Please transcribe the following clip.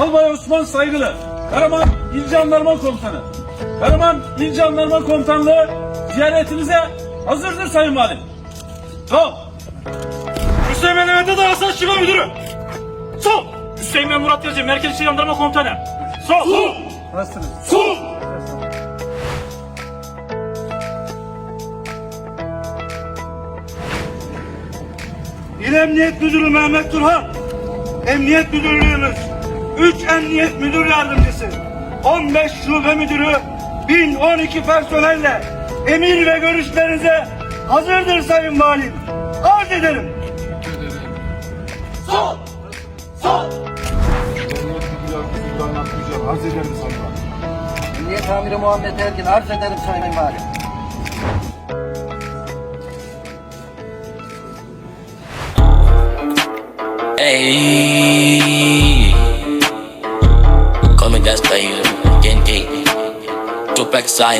Albay Osman Saygılı, Karaman İl Jandarma Komutanı. Karaman İl Jandarma Komutanlığı ziyaretinize hazırdır Sayın Valim. Sol. Hüseyin Mehmet'e de Hasan Şiva Müdürü. Sol. Hüseyin ben Murat Yazıcı, Merkez İşçi Jandarma Komutanı. Sol. Sol. Nasılsınız? Sol. İl Emniyet Müdürü Mehmet Turhan. Emniyet Müdürlüğümüz. 3 Emniyet Müdür Yardımcısı. 15 Şube Müdürü. 1012 personelle emir ve görüşlerinize hazırdır Sayın Valim. Arz ederim. Sol. Sol. Arz ederim sana. Emniyet Amiri Muhammed Ergin arz ederim Sayın Valim. Hey, that's playing. Gang, gang. Tupac Zion.